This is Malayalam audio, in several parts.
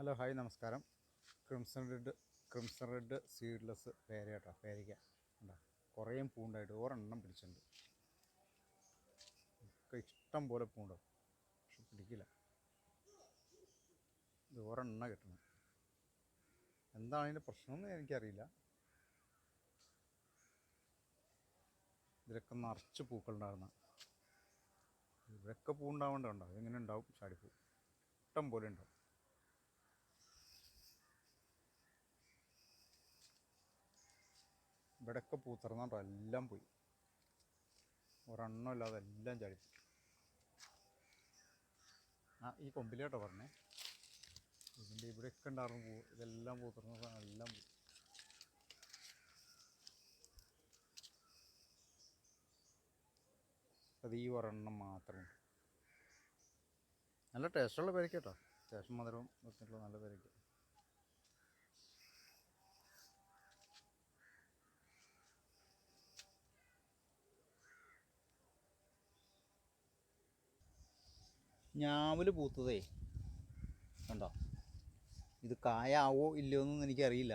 ഹലോ ഹായ് നമസ്കാരം. Crimson red crimson red seedless പേര കേട്ടോ പേരയ്ക്ക. ഉണ്ടോ കുറേ പൂണ്ടായിട്ട് ഒരെണ്ണം പിടിച്ചിട്ടുണ്ട്. ഒക്കെ ഇഷ്ടം പോലെ പൂണ്ടോ? പക്ഷെ പിടിക്കില്ല. ഇത് ഒരെണ്ണ കിട്ടണം. എന്താണ് അതിന്റെ പ്രശ്നമെന്ന് എനിക്കറിയില്ല. ഇതിലൊക്കെ നിറച്ച് പൂക്കളുണ്ടായിരുന്ന. ഇവിടെയൊക്കെ പൂ ഉണ്ടാവേണ്ടതുണ്ടോ ഉണ്ടാവും? ചാടിപ്പൂ ഇഷ്ടം പോലെ ഉണ്ടാവും. ഇവിടെയൊക്കെ പൂത്തിറന്നുണ്ടോ എല്ലാം പോയി. ഒരെണ്ണം ഇല്ലാതെ എല്ലാം ചാടി. ആ ഈ കൊമ്പിലേട്ടോ പറഞ്ഞേ. ഇതിന്റെ ഇവിടെയൊക്കെ ഉണ്ടായിരുന്നു പോ ഇതെല്ലാം പൂത്തിറന്ന എല്ലാം പോയി. അത് ഈ ഒരെണ്ണം മാത്രമേ നല്ല ടേസ്റ്റുള്ള പരിക്കേട്ടോ കേട്ടോ. മധുരവും നല്ല പേരയ്ക്ക. ഞാവൽ പൂത്തതേ. കണ്ടോ? ഇത് കായാവോ ഇല്ലയോ എന്നൊന്നും എനിക്കറിയില്ല.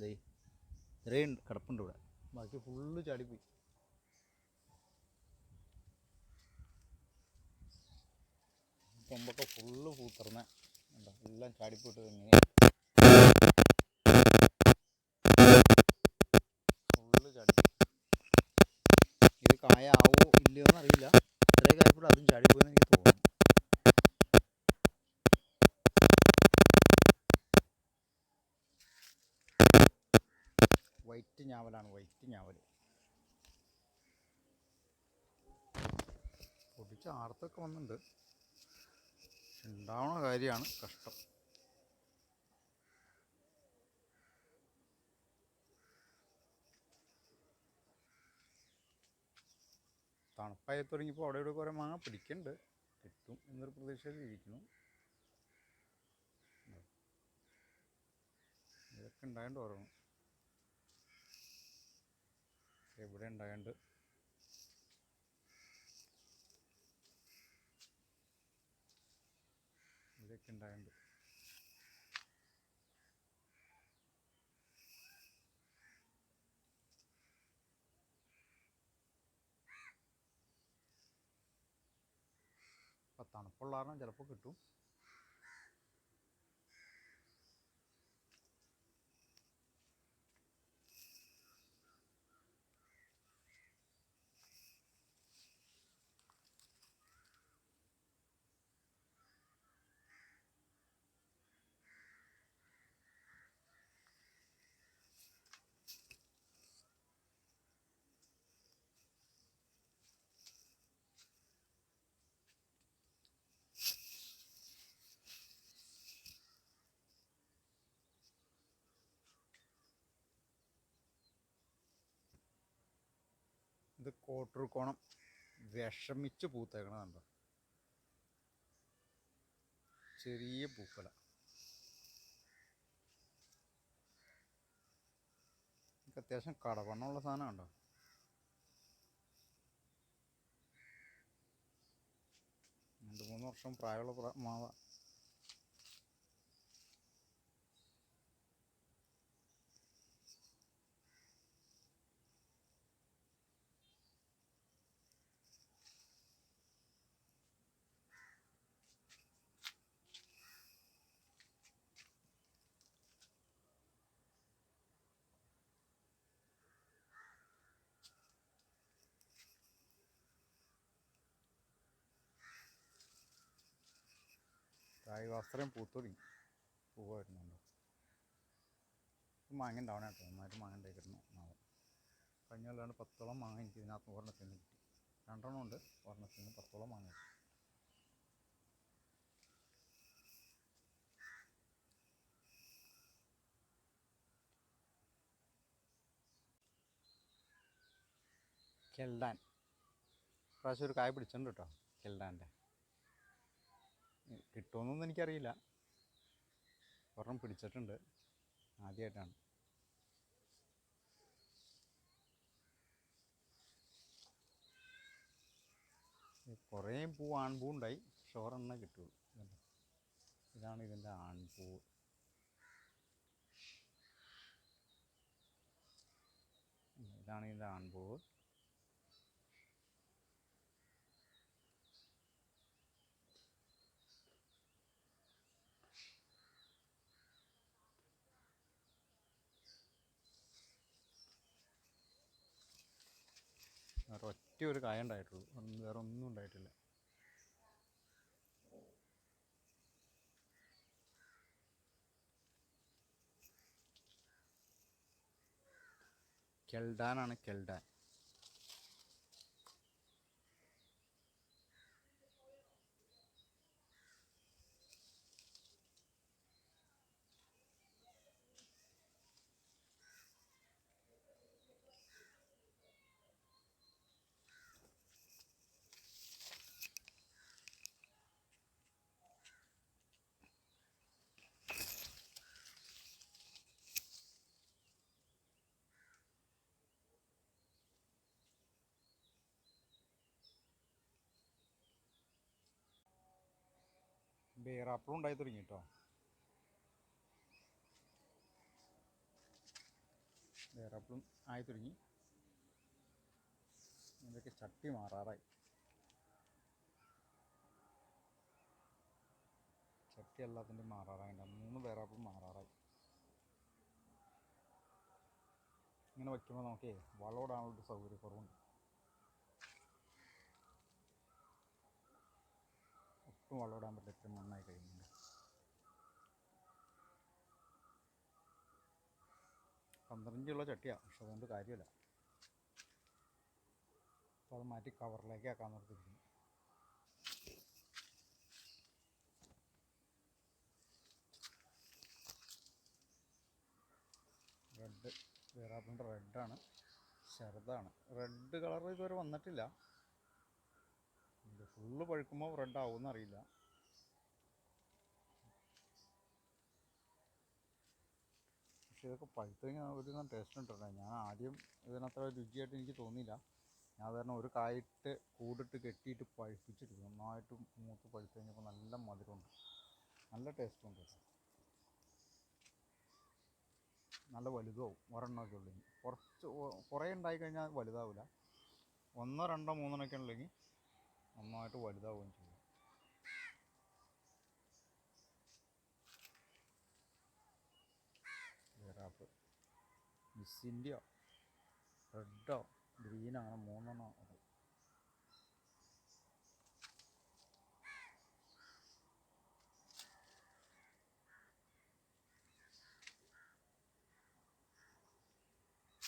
ദേ ഇത്രയും കിടപ്പുണ്ട് ഇവിടെ. ബാക്കി ഫുള്ള് ചാടിപ്പോയി. കൊമ്പൊക്കെ ഫുള്ള് പൂത്തിറന്ന കണ്ടോ? എല്ലാം ചാടിപ്പോയിട്ട് ഇങ്ങനെ. ഫുള്ള് ചാടി ഇത് കായാവോ ഇല്ലയോ എന്നറിയില്ല. വൈറ്റ് ഞാവൽ പൊടിച്ച് ആർത്തൊക്കെ വന്നിട്ടുണ്ട് ഉണ്ടാവണ കാര്യമാണ് കഷ്ടം. തണുപ്പായി തുടങ്ങിയപ്പോൾ അവിടെ ഇവിടെ കുറേ മാങ്ങ പിടിക്കുന്നുണ്ട് കിട്ടും എന്നൊരു പ്രതീക്ഷയിൽ ഇരിക്കുന്നു. ഇതൊക്കെ ഉണ്ടായതുകൊണ്ട് ഓരോന്ന്. എവിടെ ഉണ്ടായതുകൊണ്ട് ഇതൊക്കെ ഉണ്ടായതുകൊണ്ട് അപ്പം തണുപ്പുള്ള കാരണം ചിലപ്പോൾ കിട്ടും. ഇത് കോട്ടൂർക്കോണം വിഷമിച്ച് പൂത്തേക്കണതുണ്ടോ ചെറിയ പൂക്കള ഇതൊക്കെ അത്യാവശ്യം കടവണ്ണമുള്ള സാധനം കണ്ടോ? രണ്ട് മൂന്ന് വർഷം പ്രായമുള്ള പ്ര- മാവ. കായ് വസ്ത്രം പൂത്തൊടുങ്ങി പൂവ് വരുന്നുണ്ടോ. മാങ്ങ ഉണ്ടാവണേ കേട്ടോ. നന്നായിട്ട് മാങ്ങ ഉണ്ടായിരുന്നു മാവ്. കഴിഞ്ഞ കൊല്ലാണ്ട് പത്തോളം മാങ്ങ എനിക്ക് ഇതിനകത്ത് ഒരെണ്ണത്തിൽ നിന്ന് കിട്ടി. രണ്ടെണ്ണം ഉണ്ട്. ഒരെണ്ണത്തിൽ നിന്ന് പത്തോളം മാങ്ങ കിട്ടി. കെൽഡാൻ. പ്രാവശ്യം ഒരു കായ പിടിച്ചിട്ടുണ്ട് കേട്ടോ. കെൽഡാന്റെ. കിട്ടുമെന്നൊന്നും എനിക്കറിയില്ല. ഒരെണ്ണം പിടിച്ചിട്ടുണ്ട്. ആദ്യമായിട്ടാണ്. കുറേ പൂ ആൺപൂ ഉണ്ടായി. പക്ഷെ ഒരെണ്ണേ കിട്ടുള്ളൂ. ഇതാണ് ഇതിന്റെ ആൺപൂ. ഇതാണ് ഇതിന്റെ ആൺപൂവ് വേറെ ഒറ്റ ഒരു കായ ഉണ്ടായിട്ടുള്ളൂ വേറെ ഒന്നും ഉണ്ടായിട്ടില്ല. കെൽഡാനാണ് കെൽഡാൻ. ബേറാപ്പിളും ഉണ്ടായി തുടങ്ങി കേട്ടോ ബേറാപ്പിളും ആയി തുടങ്ങി. ഇതൊക്കെ ചട്ടി മാറാറായി. ചട്ടി എല്ലാത്തിന്റെ മാറാറായി. മൂന്ന് ബേറാപ്പിളും മാറാറായി. ഇങ്ങനെ വയ്ക്കുമ്പോൾ നമുക്കേ വളമിടാനുള്ളൊരു സൗകര്യക്കുറവുണ്ട്. വളമിടാൻ ഇത്രയും മണ്ണായി കഴിയുന്നുണ്ട്. ഉള്ള ചട്ടിയാണ് പക്ഷെ അതുകൊണ്ട് കാര്യമില്ല. അപ്പോൾ അത് മാറ്റി കവറിലേക്ക് ആക്കാൻ നിർത്തിയിരിക്കുന്നു. റെഡ് വേറാപ്പിന്റെ റെഡാണ് ചെറുതാണ്. റെഡ് കളർ ഇതുവരെ വന്നിട്ടില്ല. ഫുള്ള് പഴുക്കുമ്പോൾ റെഡ് ആവുമെന്ന് അറിയില്ല. പക്ഷേ ഇതൊക്കെ പഴുത്ത് കഴിഞ്ഞാൽ ഒരു ടേസ്റ്റ് ഉണ്ടല്ലോ. ഞാൻ ആദ്യം ഇതിനത്ര രുചിയായിട്ട് എനിക്ക് തോന്നിയില്ല. ഞാൻ കാരണം ഒരു കായിട്ട് കൂടിട്ട് കെട്ടിയിട്ട് പഴുപ്പിച്ചിട്ട് നന്നായിട്ട് മൂത്ത് പഴുത്ത് കഴിഞ്ഞപ്പോൾ നല്ല മധുരമുണ്ട്. നല്ല ടേസ്റ്റ് ഉണ്ട് നല്ല വലുതാവും ഒരെണ്ണമൊക്കെ ഉള്ളെങ്കിൽ. കുറച്ച് കുറേ ഉണ്ടായി കഴിഞ്ഞാൽ വലുതാവില്ല ഒന്നോ രണ്ടോ മൂന്നെണ്ണമൊക്കെ ഉള്ളെങ്കിൽ നന്നായിട്ട് വലുതാവുകയും ചെയ്യും. വേറാപ്പ് മിസ്സിന്റെയോ റെഡോ ഗ്രീനാണ് മൂന്നെണ്ണോ അത്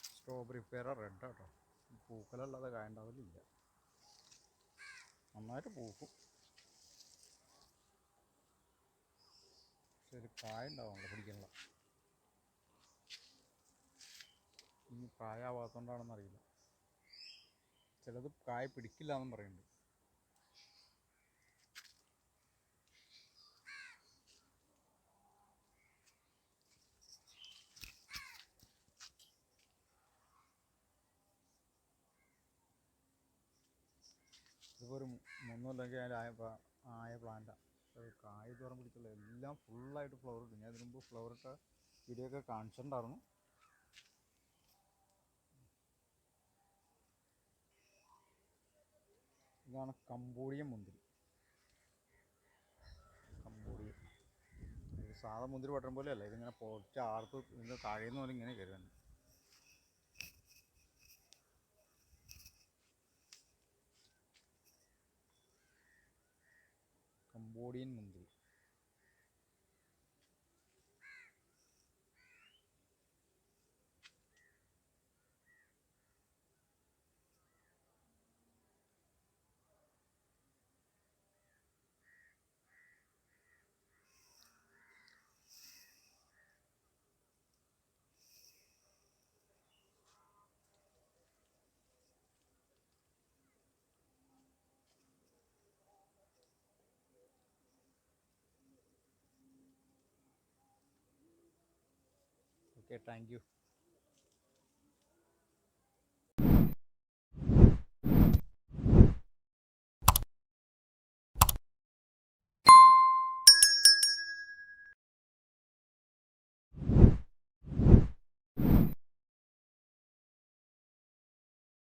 സ്ട്രോബെറി പേര റെഡ് കേട്ടോ പൂക്കളല്ലാതെ കായ നന്നായിട്ട് പൂക്കും. പക്ഷെ ഒരു ഉണ്ടാവുമല്ലോ പിടിക്കാനുള്ള. ഇനി പ്രായമാവാത്തതുകൊണ്ടാണെന്ന് അറിയില്ല ചിലത് കായ പിടിക്കില്ല എന്നും പറയുന്നുണ്ട്. ഇതിപ്പോൾ ഒരു അതിന്റെ ആയ ആയ പ്ലാന്റാണ് കായ തോറം പിടിച്ചുള്ള എല്ലാം ഫുള്ളായിട്ട് ഫ്ലവർ ഇട്ടു. ഞാൻ ഇതിനു ഫ്ലവർ ഇട്ട വീഡിയോ ഒക്കെ കാണിച്ചിട്ടുണ്ടായിരുന്നു. ഇതാണ് കമ്പോഡിയൻ മുന്തിരി. കമ്പോഡിയൻ ഇത് സാധാ മുന്തിരി പട്ടണം പോലെയല്ല. ഇതിങ്ങനെ പൊടിച്ച് ആർത്ത് ഇതിന്റെ താഴേന്ന് പോലെ ഇങ്ങനെ കയറുന്നുണ്ട് കമ്പോഡിയൻ മുന്തിരി ഓക്കെ താങ്ക്